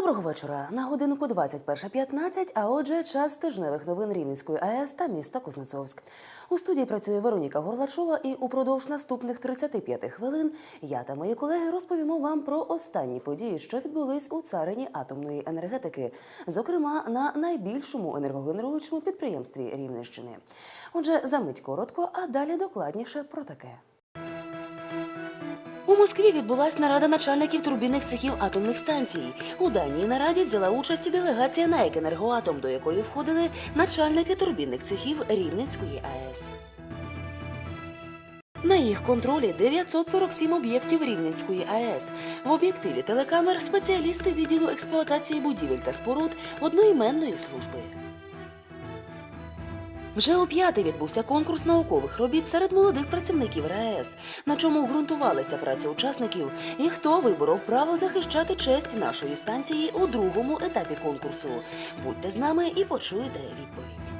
Доброго вечора. На годинку 21.15, а отже, час тижневих новин Рівненської АЕС та міста Кузнецовськ. У студії працює Вероніка Горлачова, і упродовж наступних 35 хвилин я та мої колеги розповімо вам про останні події, що відбулись у царині атомної енергетики, зокрема на найбільшому енергогенеруючому підприємстві Рівненщини. Отже, замить коротко, а далі докладніше про таке. Москві відбулась нарада начальників турбінних цехів атомних станцій. У даній нараді взяла участь і делегація НАЕК «Енергоатом», до якої входили начальники турбінних цехів Рівненської АЕС. На їх контролі 947 об'єктів Рівненської АЕС. В об'єктиві телекамер спеціалісти відділу експлуатації будівель та споруд одноіменної служби. Вже у п'ятий відбувся конкурс наукових робіт серед молодих працівників РаЕС, на чому ґрунтувалася праця учасників і хто виборов право захищати честь нашої станції у другому етапі конкурсу. Будьте з нами і почуєте відповідь.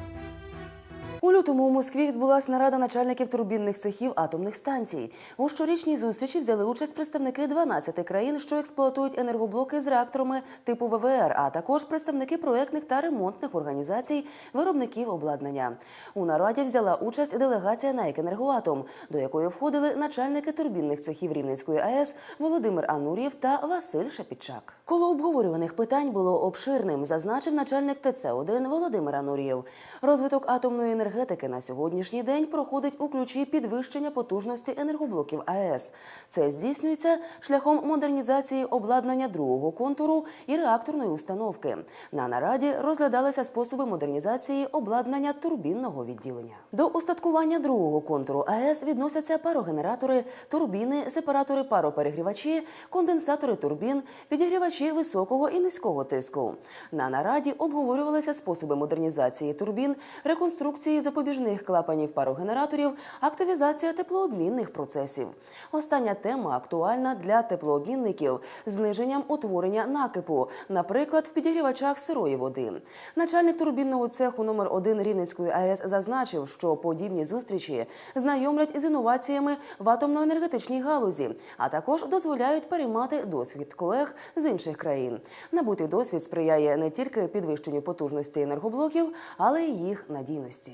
У лютому у Москві відбулася нарада начальників турбінних цехів атомних станцій. У щорічній зустрічі взяли участь представники 12 країн, що експлуатують енергоблоки з реакторами типу ВВР, а також представники проектних та ремонтних організацій, виробників обладнання. У нараді взяла участь делегація НАЕК «Енергоатом», до якої входили начальники турбінних цехів Рівненської АЕС Володимир Анур'єв та Василь Шепічак. Коло обговорюваних питань було обширним, зазначив начальник ТЦ-1 Володимир Анур'єв. Розвиток атомної енергетики на сьогоднішній день проходить у ключі підвищення потужності енергоблоків АЕС. Це здійснюється шляхом модернізації обладнання другого контуру і реакторної установки. На нараді розглядалися способи модернізації обладнання турбінного відділення. До устаткування другого контуру АЕС відносяться парогенератори, турбіни, сепаратори пароперегрівачі, конденсатори турбін, підігрівачі високого і низького тиску. На нараді обговорювалися способи модернізації турбін, реконструкції запобіжних клапанів парогенераторів, активізація теплообмінних процесів. Остання тема актуальна для теплообмінників зниженням утворення накипу, наприклад, в підігрівачах сирої води. Начальник турбінного цеху номер 1 Рівненської АЕС зазначив, що подібні зустрічі знайомлять із інноваціями в атомно-енергетичній галузі, а також дозволяють переймати досвід колег з інших країн. Набутий досвід сприяє не тільки підвищенню потужності енергоблоків, але й їх надійності.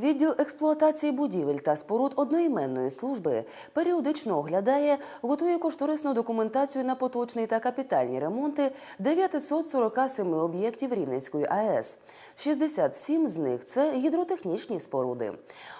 Відділ експлуатації будівель та споруд одноіменної служби періодично оглядає, готує кошторисну документацію на поточний та капітальні ремонти 947 об'єктів Рівненської АЕС. 67 з них це гідротехнічні споруди.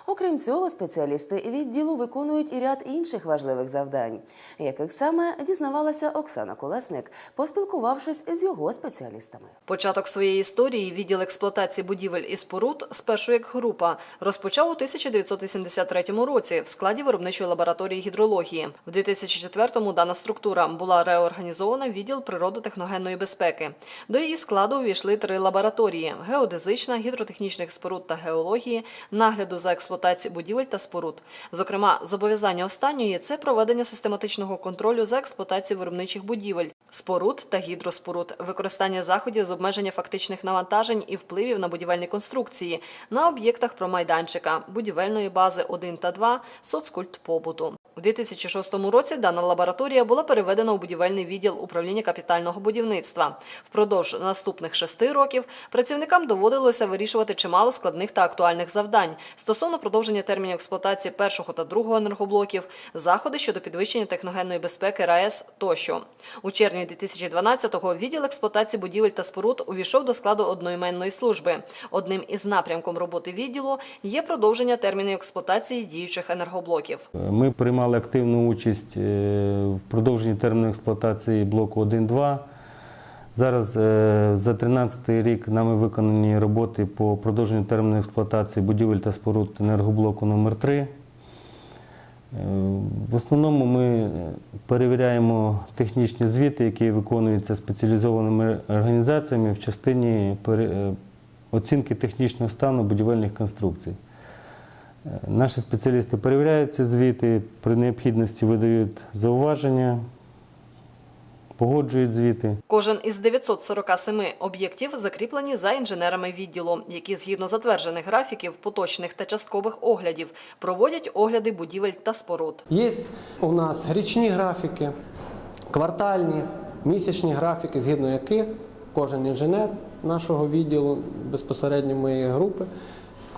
Окрім цього, спеціалісти відділу виконують і ряд інших важливих завдань, яких саме дізнавалася Оксана Колесник, поспілкувавшись з його спеціалістами. Початок своєї історії відділ експлуатації будівель і споруд спершу як група розпочав у 1983 році в складі виробничої лабораторії гідрології. В 2004-му дана структура була реорганізована в відділ природотехногенної безпеки. До її складу увійшли три лабораторії: геодезична, гідротехнічних споруд та геології, нагляду за експлуатацією будівель та споруд. Зокрема, зобов'язання останньої це проведення систематичного контролю за експлуатацією виробничих будівель, споруд та гідроспоруд, використання заходів з обмеження фактичних навантажень і впливів на будівельні конструкції на об'єктах промайданчика, будівельної бази 1 та 2, соцкульт побуту. У 2006 році дана лабораторія була переведена у будівельний відділ управління капітального будівництва. Впродовж наступних шести років працівникам доводилося вирішувати чимало складних та актуальних завдань стосовно продовження термінів експлуатації першого та другого енергоблоків, заходи щодо підвищення техногенної безпеки РаЕС тощо. У червні 2012-го відділ експлуатації будівель та споруд увійшов до складу одноіменної служби. Одним із напрямком роботи відділу є продовження термінів експлуатації діючих енергоблоків. Ми приймали активну участь е, в продовженні терміну експлуатації блоку 1-2. Зараз е, за 2013 рік нами виконані роботи по продовженню терміну експлуатації будівель та споруд енергоблоку номер 3 В основному ми перевіряємо технічні звіти, які виконуються спеціалізованими організаціями в частині е, оцінки технічного стану будівельних конструкцій. Е, Наші спеціалісти перевіряють ці звіти, при необхідності видають зауваження, погоджують звіти. Кожен із 947 об'єктів закріплені за інженерами відділу, які згідно затверджених графіків, поточних та часткових оглядів проводять огляди будівель та споруд. Є у нас річні графіки, квартальні, місячні графіки, згідно яких кожен інженер нашого відділу, безпосередньо моєї групи,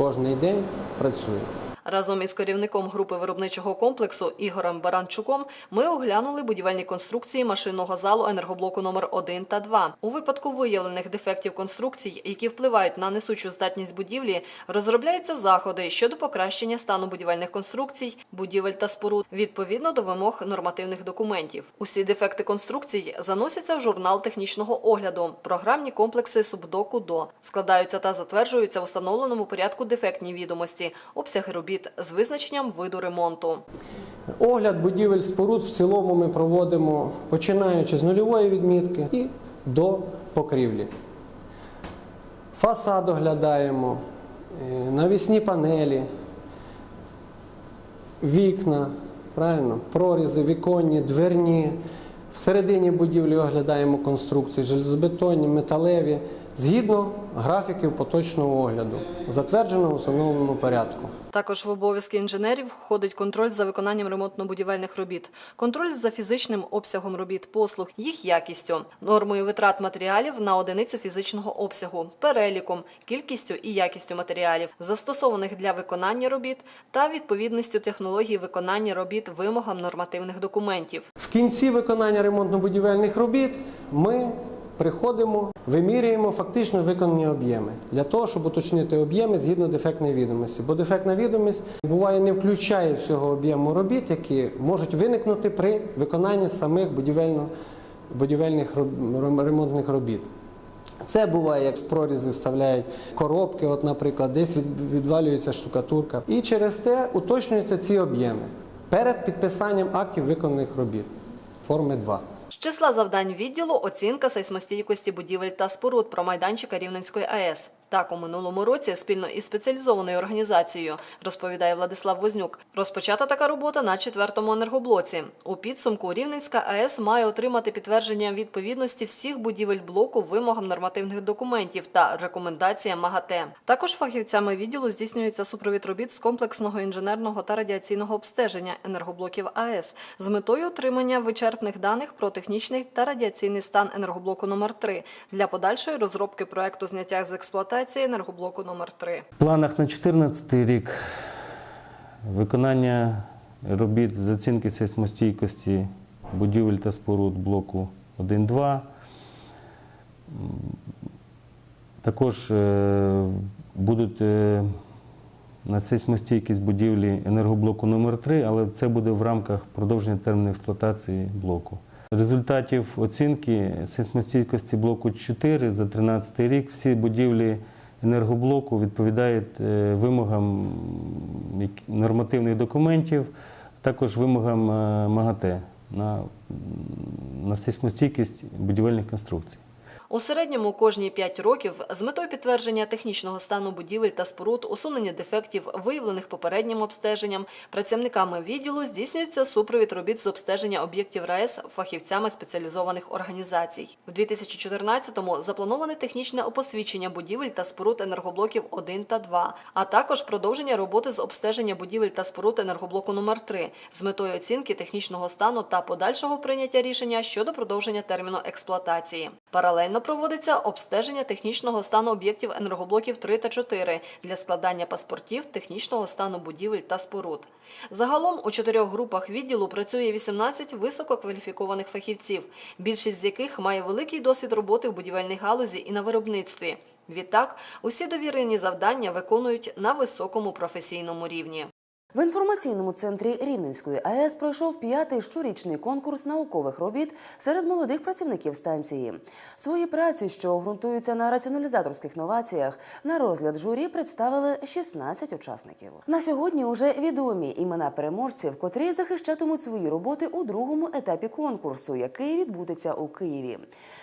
кожний день працює. Разом із керівником групи виробничого комплексу Ігорем Баранчуком ми оглянули будівельні конструкції машинного залу енергоблоку номер 1 та 2. У випадку виявлених дефектів конструкцій, які впливають на несучу здатність будівлі, розробляються заходи щодо покращення стану будівельних конструкцій, будівель та споруд відповідно до вимог нормативних документів. Усі дефекти конструкцій заносяться в журнал технічного огляду. Програмні комплекси субдоку до складаються та затверджуються в установленому порядку дефектні відомості, обсяги робіт з визначенням виду ремонту. Огляд будівель споруд в цілому ми проводимо починаючи з нульової відмітки і до покрівлі. Фасад оглядаємо, е, навісні панелі, вікна, правильно, прорізи, віконні, дверні. Всередині будівлі оглядаємо конструкції, железобетонні, металеві, згідно графіків поточного огляду, затвердженого в установленому порядку. Також в обов'язки інженерів входить контроль за виконанням ремонтно-будівельних робіт, контроль за фізичним обсягом робіт, послуг, їх якістю, нормою витрат матеріалів на одиницю фізичного обсягу, переліком, кількістю і якістю матеріалів, застосованих для виконання робіт та відповідністю технології виконання робіт вимогам нормативних документів. В кінці виконання ремонтно-будівельних робіт ми приходимо, вимірюємо фактично виконані об'єми для того, щоб уточнити об'єми згідно дефектної відомості. Бо дефектна відомість буває не включає всього об'єму робіт, які можуть виникнути при виконанні самих будівельних ремонтних робіт. Це буває, як в прорізи вставляють коробки, от, наприклад, десь відвалюється штукатурка. І через те уточнюються ці об'єми перед підписанням актів виконаних робіт форми 2. З числа завдань відділу оцінка сейсмостійкості будівель та споруд про майданчика Рівненської АЕС. Так, у минулому році спільно із спеціалізованою організацією, розповідає Владислав Вознюк, розпочата така робота на четвертому енергоблоці. У підсумку Рівненська АЕС має отримати підтвердження відповідності всіх будівель блоку вимогам нормативних документів та рекомендаціям МАГАТЕ. Також фахівцями відділу здійснюється супровід робіт з комплексного інженерного та радіаційного обстеження енергоблоків АЕС з метою отримання вичерпних даних про технічний та радіаційний стан енергоблоку номер 3 для подальшої розробки проекту зняття з експлуатації енергоблоку номер 3 В планах на 2014 рік виконання робіт з оцінки сейсмостійкості будівель та споруд блоку 1-2. Також е, будуть е, на сейсмостійкість будівлі енергоблоку номер 3 але це буде в рамках продовження терміну експлуатації блоку. Результатів оцінки сейсмостійкості блоку 4 за 2013 рік всі будівлі енергоблоку відповідають е, вимогам нормативних документів, також вимогам е, МАГАТЕ на, на сейсмостійкість будівельних конструкцій. У середньому кожні 5 років з метою підтвердження технічного стану будівель та споруд, усунення дефектів, виявлених попереднім обстеженням, працівниками відділу здійснюється супровід робіт з обстеження об'єктів РАЕС фахівцями спеціалізованих організацій. У 2014-му заплановане технічне опосвідчення будівель та споруд енергоблоків 1 та 2, а також продовження роботи з обстеження будівель та споруд енергоблоку номер 3 з метою оцінки технічного стану та подальшого прийняття рішення щодо продовження терміну експлуатації. Паралельно проводиться обстеження технічного стану об'єктів енергоблоків 3 та 4 для складання паспортів технічного стану будівель та споруд. Загалом у чотирьох групах відділу працює 18 висококваліфікованих фахівців, більшість з яких має великий досвід роботи в будівельній галузі і на виробництві. Відтак, усі довірені завдання виконують на високому професійному рівні. В інформаційному центрі Рівненської АЕС пройшов п'ятий щорічний конкурс наукових робіт серед молодих працівників станції. Свої праці, що ґрунтуються на раціоналізаторських новаціях, на розгляд журі представили 16 учасників. На сьогодні уже відомі імена переможців, котрі захищатимуть свої роботи у другому етапі конкурсу, який відбудеться у Києві.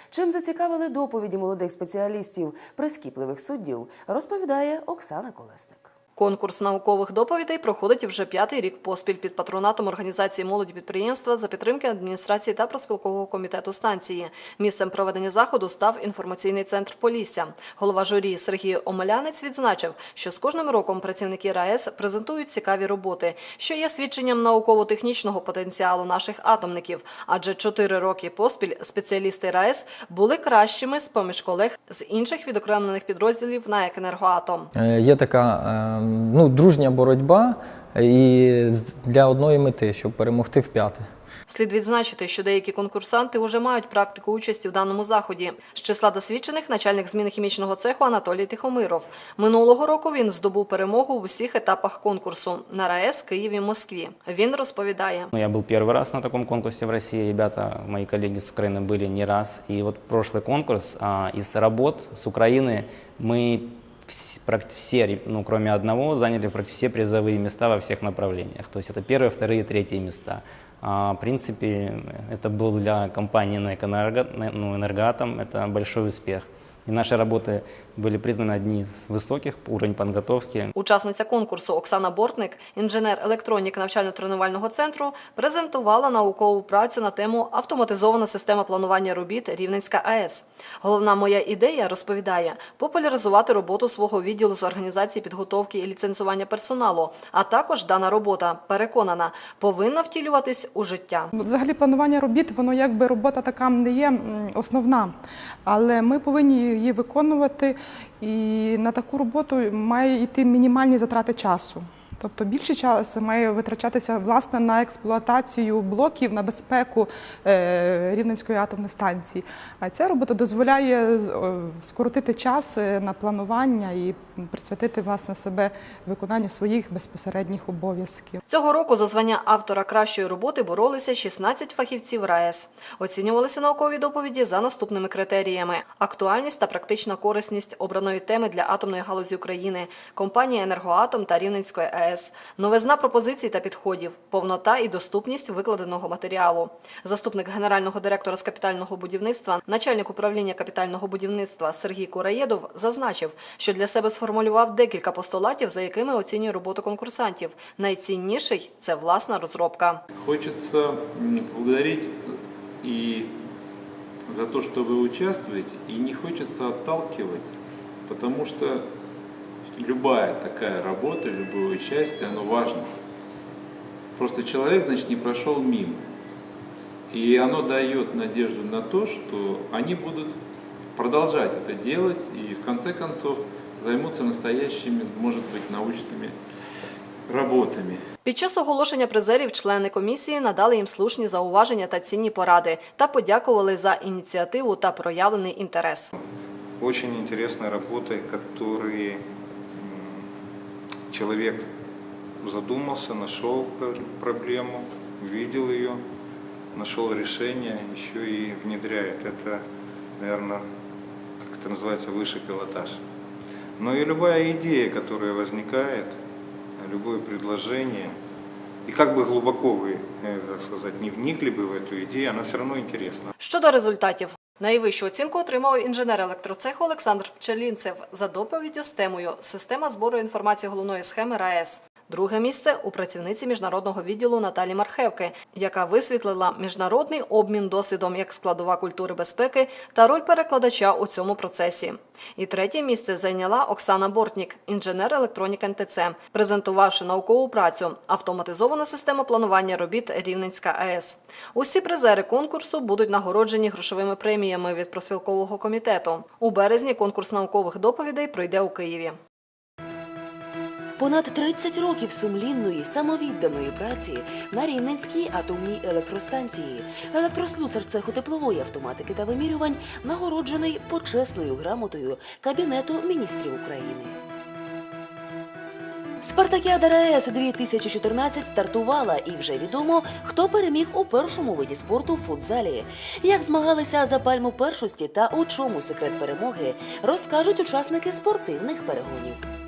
Чим зацікавили доповіді молодих спеціалістів прискіпливих суддів, розповідає Оксана Колесник. Конкурс наукових доповідей проходить вже п'ятий рік поспіль під патронатом організації молоді підприємства за підтримки адміністрації та проспілкового комітету станції. Місцем проведення заходу став інформаційний центр Полісся. Голова журі Сергій Омелянець відзначив, що з кожним роком працівники РаЕС презентують цікаві роботи, що є свідченням науково-технічного потенціалу наших атомників. Адже чотири роки поспіль спеціалісти РаЕС були кращими з поміж колег з інших відокремлених підрозділів на «Енергоатом». Е, Є така е, ну, дружня боротьба і з- для одної мети, щоб перемогти в п'яте. Слід відзначити, що деякі конкурсанти вже мають практику участі в даному заході. З числа досвідчених начальник зміни хімічного цеху Анатолій Тихомиров. Минулого року він здобув перемогу в усіх етапах конкурсу на РаЕС Києві Москві. Він розповідає. Ну, Я был первый раз на таком конкурсе в России. Ребята, мои коллеги с Украины были не раз. И вот прошлый конкурс а, из работ с Украины мы вс- практи- все, ну, кроме одного, заняли практически все призовые места во всех направлениях. То есть это первые, вторые, третьи места. А, в принципе, это был для компании на ну, «Энергоатом» это большой успех. И наши работы были признаны одни из высоких по уровень подготовки. Учасниця конкурсу Оксана Бортник, інженер електронік навчально-тренувального центру, презентувала наукову працю на тему автоматизована система планування робіт Рівненська АЕС. Головна моя ідея розповідає популяризувати роботу свого відділу з організації підготовки і ліцензування персоналу. А також дана робота переконана повинна втілюватись у життя. Взагалі планування робіт, воно якби робота така не є м, основна, але ми повинні її виконувати, і на таку роботу має йти мінімальні затрати часу. Тобто більше часу має витрачатися власне на експлуатацію блоків, на безпеку е, Рівненської атомної станції. А ця робота дозволяє скоротити час е, на планування і присвятити власне себе виконанню своїх безпосередніх обов'язків. Цього року за звання автора кращої роботи боролися 16 фахівців РаЕС. Оцінювалися наукові доповіді за наступними критеріями: актуальність та практична корисність обраної теми для атомної галузі України, компанії Енергоатом та Рівненської АЕС, новизна пропозицій та підходів, повнота і доступність викладеного матеріалу. Заступник генерального директора з капітального будівництва, начальник управління капітального будівництва Сергій Кураєдов зазначив, що для себе сформулював декілька постулатів, за якими оцінює роботу конкурсантів. Найцінніший це власна розробка. Хочется м, поблагодарить и за то, что вы участвуете, и не хочется отталкивать, потому что любая такая работа, любое участие, оно важно. Просто человек, значит, не прошел мимо. И оно дает надежду на то, что они будут продолжать это делать и в конце концов займутся настоящими, может быть, научными работами. Під час оголошення призерів члени комісії надали їм слушні зауваження та цінні поради та подякували за ініціативу та проявлений інтерес. Очень интересной работой, которые м, человек задумался, нашел пр- проблему, увидел ее, нашел решение, еще и внедряет. Это, наверное, как это называется, высший пилотаж. Но и любая идея, которая возникает, любое предложение, и как бы глубоко вы, э, так сказать, не вникли бы в эту идею, она все равно интересна. Щодо результатів. Найвищу оцінку отримав інженер електроцеху Олександр Пчелінцев за доповіддю з темою Система збору інформації головної схеми РаЕС. Друге місце у працівниці міжнародного відділу Наталі Мархевки, яка висвітлила міжнародний обмін досвідом як складова культури безпеки та роль перекладача у цьому процесі. І третє місце зайняла Оксана Бортнік, інженер електронік НТЦ, презентувавши наукову працю Автоматизована система планування робіт Рівненська АЕС. Усі призери конкурсу будуть нагороджені грошовими преміями від просвілкового комітету. У березні конкурс наукових доповідей пройде у Києві. Понад 30 років сумлінної, самовідданої праці на Рівненській атомній електростанції. Електрослюсар цеху теплової автоматики та вимірювань нагороджений почесною грамотою Кабінету міністрів України. Спартакіада РаЕС 2014 стартувала і вже відомо, хто переміг у першому виді спорту в футзалі. Як змагалися за пальму першості та у чому секрет перемоги, розкажуть учасники спортивних перегонів.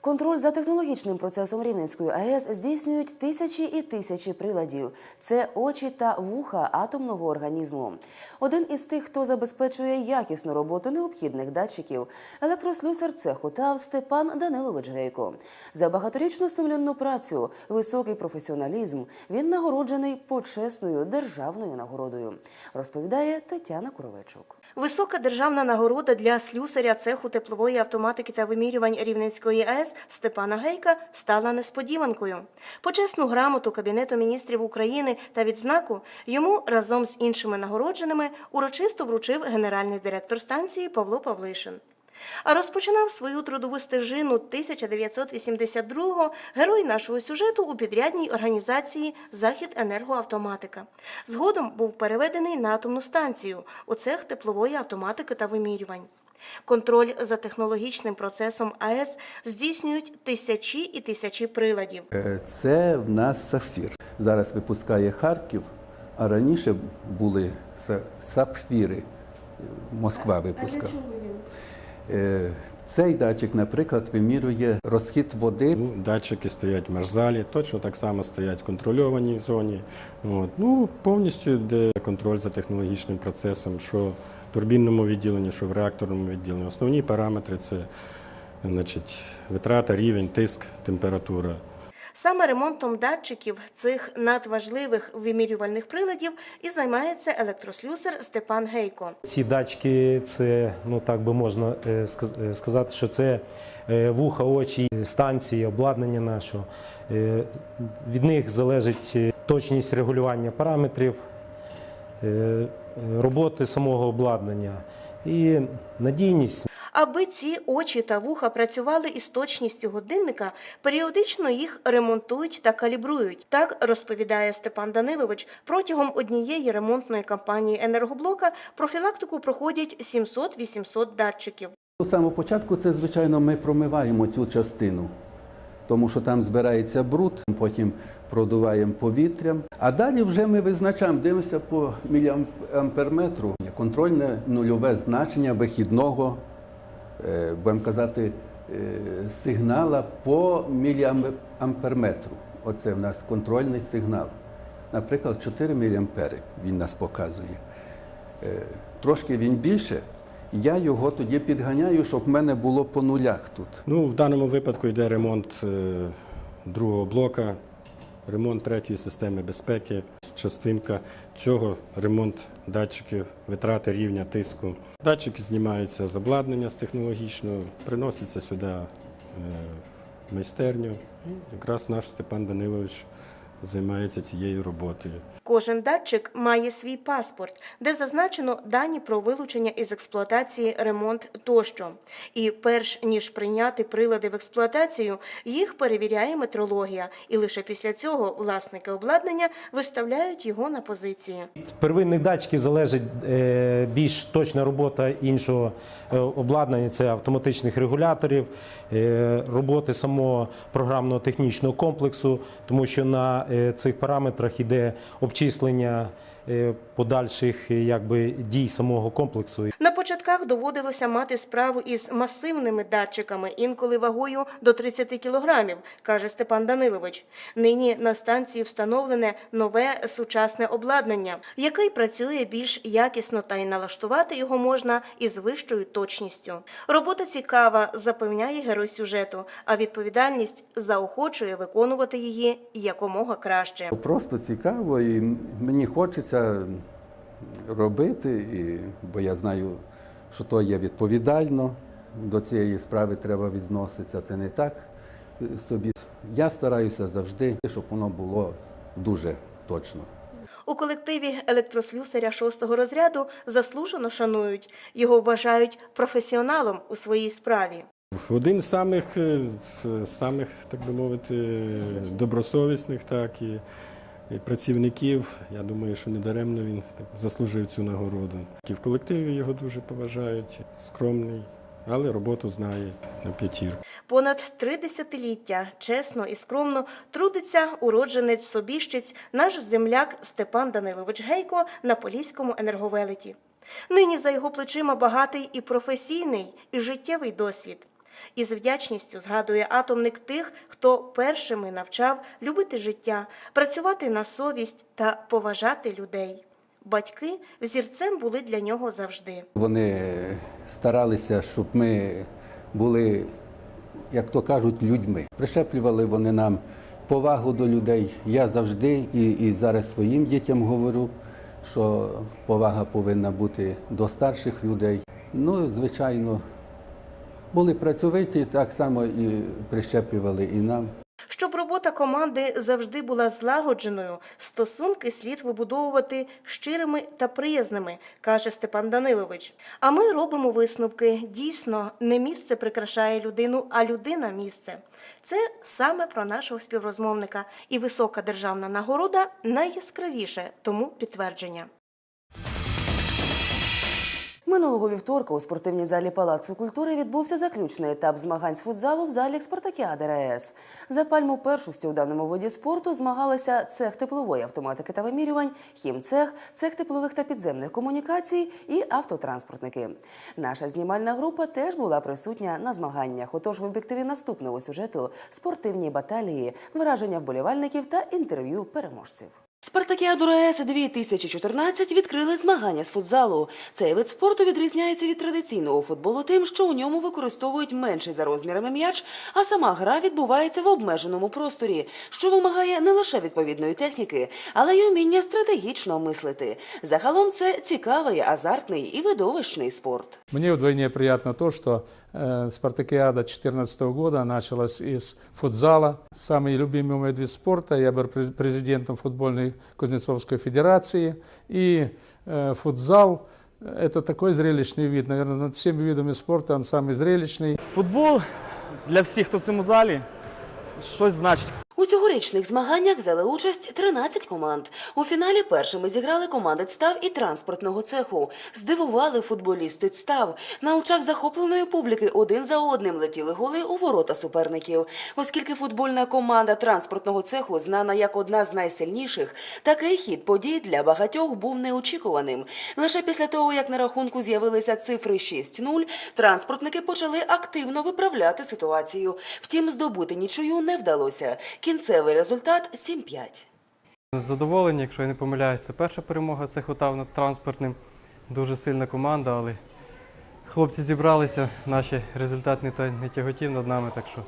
Контроль за технологічним процесом Рівненської АЕС здійснюють тисячі і тисячі приладів. Це очі та вуха атомного організму. Один із тих, хто забезпечує якісну роботу необхідних датчиків, електрослюсар цеху ТАВ Степан Данилович Гейко. За багаторічну сумлінну працю, високий професіоналізм він нагороджений почесною державною нагородою, розповідає Тетяна Куровичук. Висока державна нагорода для слюсаря цеху теплової автоматики та вимірювань Рівненської АЕС Степана Гейка стала несподіванкою. Почесну грамоту Кабінету міністрів України та відзнаку йому разом з іншими нагородженими урочисто вручив генеральний директор станції Павло Павлишин. А розпочинав свою трудову стежину 1982-го герой нашого сюжету у підрядній організації Захід енергоавтоматика. Згодом був переведений на атомну станцію у цех теплової автоматики та вимірювань. Контроль за технологічним процесом АЕС здійснюють тисячі і тисячі приладів. Е, Це в нас сафір. Зараз випускає Харків, а раніше були са- сапфіри. Москва випускала. Е, Цей датчик, наприклад, вимірює розхід води. Ну, датчики стоять в мерзалі, точно так само стоять в контрольованій зоні. От. Ну, повністю йде контроль за технологічним процесом, що в турбінному відділенні, що в реакторному відділенні. Основні параметри це значить, витрата, рівень, тиск, температура. Саме ремонтом датчиків цих надважливих вимірювальних приладів і займається електрослюсар Степан Гейко. Ці датчики, це ну так би можна е, е, сказати, що це е, вуха, очі, станції, обладнання нашого. Від них залежить точність регулювання параметрів, роботи самого обладнання і надійність. Аби ці очі та вуха працювали із точністю годинника, періодично їх ремонтують та калібрують. Так розповідає Степан Данилович. Протягом однієї ремонтної кампанії енергоблока профілактику проходять 700-800 датчиків. З самого початку це, звичайно, ми промиваємо цю частину, тому що там збирається бруд, потім продуваємо повітрям. А далі вже ми визначаємо, дивимося по міліамперметру. Контрольне нульове значення вихідного, будемо казати, е, сигнала по міліамперметру. Оце в нас контрольний сигнал. Наприклад, 4 міліампери він нас показує. Е, Трошки він більше. Я його тоді підганяю, щоб в мене було по нулях тут. Ну, в даному випадку йде ремонт е, другого блока, ремонт третьої системи безпеки, частинка цього ремонт датчиків, витрати рівня тиску. Датчики знімаються з обладнання з технологічного, приносяться сюди е, в майстерню. І якраз наш Степан Данилович займається цією роботою. Кожен датчик має свій паспорт, де зазначено дані про вилучення із експлуатації, ремонт тощо. І перш ніж прийняти прилади в експлуатацію, їх перевіряє метрологія, і лише після цього власники обладнання виставляють його на позиції. Від первинних датчиків залежить е, більш точна робота іншого е, обладнання, це автоматичних регуляторів, е, роботи самого програмного технічного комплексу, тому що на цих параметрах іде обчислення е, подальших е, якби, дій самого комплексу. На початках доводилося мати справу із масивними датчиками, інколи вагою до 30 кілограмів, каже Степан Данилович. Нині на станції встановлене нове сучасне обладнання, яке працює більш якісно та й налаштувати його можна із вищою точністю. Робота цікава, запевняє герой сюжету, а відповідальність заохочує виконувати її якомога краще. Просто цікаво, і мені хочеться робити, і, бо я знаю, що то є відповідально. До цієї справи треба відноситися. Це не так собі. Я стараюся завжди, щоб воно було дуже точно. У колективі електрослюсаря шостого розряду заслужено шанують. Його вважають професіоналом у своїй справі. Один з самих, е, самих, так би мовити, добросовісних, так і працівників. Я думаю, що недаремно він так заслужив цю нагороду. І в колективі його дуже поважають, скромний, але роботу знає на п'ятірку. Понад три десятиліття чесно і скромно трудиться уродженець Собіщиць, наш земляк Степан Данилович Гейко на Поліському енерговелеті. Нині за його плечима багатий і професійний, і життєвий досвід. І з вдячністю згадує атомник тих, хто першими навчав любити життя, працювати на совість та поважати людей. Батьки взірцем були для нього завжди. Вони старалися, щоб ми були, як то кажуть, людьми. Прищеплювали вони нам повагу до людей. Я завжди і, і зараз своїм дітям говорю, що повага повинна бути до старших людей. Ну, звичайно, були працьовиті, так само і прищеплювали і нам. Щоб робота команди завжди була злагодженою, стосунки слід вибудовувати щирими та приязними, каже Степан Данилович. А ми робимо висновки. Дійсно, не місце прикрашає людину, а людина місце. Це саме про нашого співрозмовника. І висока державна нагорода найяскравіше, тому підтвердження. Минулого вівторка у спортивній залі Палацу культури відбувся заключний етап змагань з футзалу в залі Спартакіади РаЕС. За пальму першості у даному виді спорту змагалися цех теплової автоматики та вимірювань, хімцех, цех теплових та підземних комунікацій і автотранспортники. Наша знімальна група теж була присутня на змаганнях. Отож, в об'єктиві наступного сюжету спортивні баталії, враження вболівальників та інтерв'ю переможців. Спартакіаду РаЕС 2014 відкрили змагання з футзалу. Цей вид спорту відрізняється від традиційного футболу тим, що у ньому використовують менший за розмірами м'яч, а сама гра відбувається в обмеженому просторі, що вимагає не лише відповідної техніки, але й уміння стратегічно мислити. Загалом це цікавий, азартний і видовищний спорт. Мне вдвойне приятно то, что э, спартакиада 2014 года началась из футзала. Самый любимый мой вид спорта. Я был пре- президентом футбольной Кузнецовской федерации. И э, футзал – это такой зрелищный вид. Наверное, над всеми видами спорта он самый зрелищный. Футбол для всіх, хто в цьому залі, щось значить. Цьогорічних змаганнях взяли участь 13 команд. У фіналі першими зіграли команди «Цстав» і транспортного цеху. Здивували футболісти «Цстав». На очах захопленої публіки один за одним летіли голи у ворота суперників. Оскільки футбольна команда транспортного цеху знана як одна з найсильніших, такий хід подій для багатьох був неочікуваним. Лише після того, як на рахунку з'явилися цифри 6-0, транспортники почали активно виправляти ситуацію. Втім, здобути нічию не вдалося. Кінцевий результат 7-5. Задоволені, якщо я не помиляюсь, це перша перемога цеху ТАВ над транспортним. Дуже сильна команда, але хлопці зібралися, наш результат не, не тяготів над нами, так що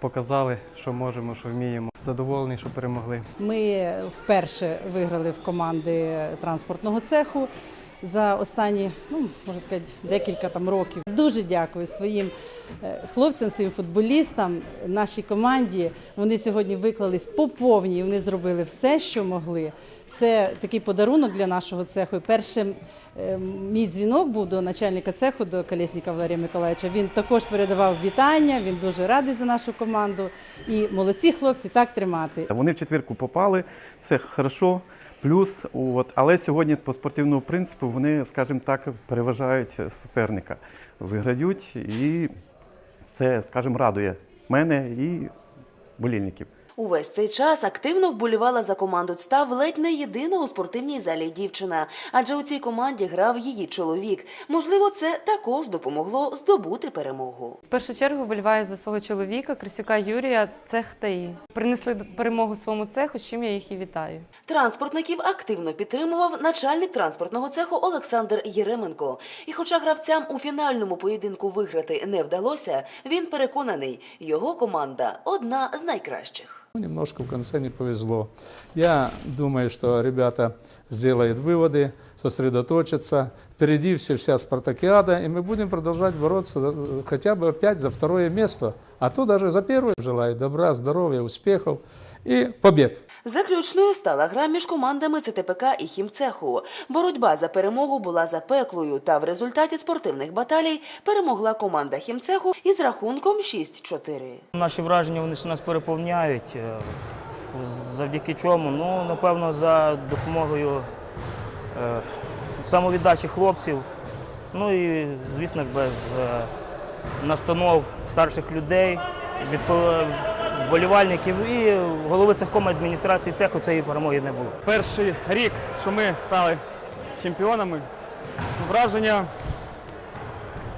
показали, що можемо, що вміємо. Задоволені, що перемогли. Ми вперше виграли в команди транспортного цеху за останні, ну можна сказати, декілька там років. Дуже дякую своїм е, хлопцям, своїм футболістам, нашій команді. Вони сьогодні виклались по повній. Вони зробили все, що могли. Це такий подарунок для нашого цеху. Першим е, мій дзвінок був до начальника цеху, до Колєсника Валерія Миколаївича. Він також передавав вітання. Він дуже радий за нашу команду. І молодці хлопці так тримати. Вони в четвірку попали, це хорошо. Плюс, от, але сьогодні по спортивному принципу вони, скажімо так, переважають суперника, виграють, і це, скажімо, радує мене і болільників. Увесь цей час активно вболівала за команду «Цстав» ледь не єдина у спортивній залі дівчина, адже у цій команді грав її чоловік. Можливо, це також допомогло здобути перемогу. В першу чергу вболіваю за свого чоловіка, Крисюка Юрія, цех ТАІ. Принесли перемогу своєму цеху, з чим я їх і вітаю. Транспортників активно підтримував начальник транспортного цеху Олександр Єременко. І хоча гравцям у фінальному поєдинку виграти не вдалося, він переконаний, його команда одна з найкращих. Ну, Немножко в конце не повезло. Я думаю, что ребята сделают выводы, сосредоточатся. Впереди все, вся спартакиада, и мы будем продолжать бороться за- хотя бы опять за второе место, а то даже за первое. Желаю добра, здоровья, успехов и побед. Заключною стала гра між командами ЦТПК і хімцеху. Боротьба за перемогу була запеклою, та в результаті спортивних баталій перемогла команда хімцеху із рахунком 6-4. Наші враження вони нас переповняють. е, Завдяки чому? Ну, напевно, за допомогою е, самовіддачі хлопців. Ну і, звісно ж, без е, настанов старших людей, відпо- вболівальників і голови цехкому адміністрації цеху цієї перемоги не було. Перший рік, що ми стали чемпіонами, враження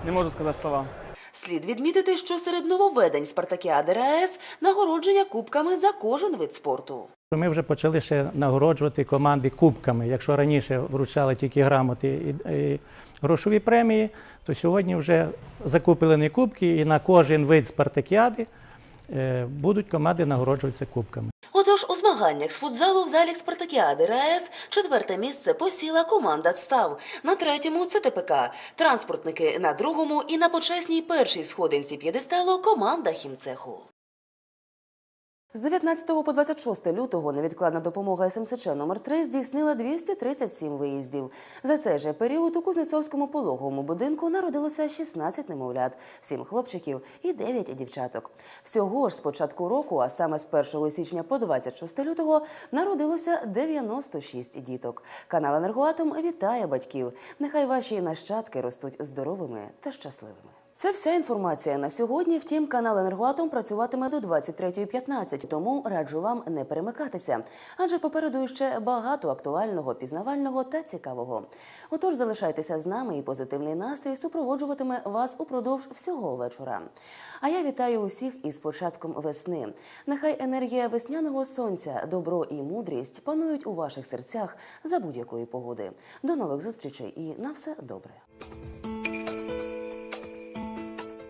не можу сказати слова. Слід відмітити, що серед нововведень Спартакіади РаЕС нагородження кубками за кожен вид спорту. Ми вже почали ще нагороджувати команди кубками. Якщо раніше вручали тільки грамоти і, і грошові премії, то сьогодні вже закуплені кубки, і на кожен вид спартакіади будуть команди нагороджуватися кубками. Отож, у змаганнях з футзалу в залі Спартакіади РаЕС четверте місце посіла команда «Став». На третьому – ЦТПК, транспортники на другому і на почесній першій сходинці п'єдесталу команда хімцеху. З 19 по 26 лютого невідкладна допомога СМСЧ номер 3 здійснила 237 виїздів. За цей же період у Кузнецовському пологовому будинку народилося 16 немовлят, 7 хлопчиків і 9 дівчаток. Всього ж з початку року, а саме з 1 січня по 26 лютого, народилося 96 діток. Канал «Енергоатом» вітає батьків. Нехай ваші нащадки ростуть здоровими та щасливими. Це вся інформація на сьогодні. Втім, канал «Енергоатом» працюватиме до 23.15, тому раджу вам не перемикатися, адже попереду ще багато актуального, пізнавального та цікавого. Отож, залишайтеся з нами, і позитивний настрій супроводжуватиме вас упродовж всього вечора. А я вітаю усіх із початком весни. Нехай енергія весняного сонця, добро і мудрість панують у ваших серцях за будь-якої погоди. До нових зустрічей і на все добре.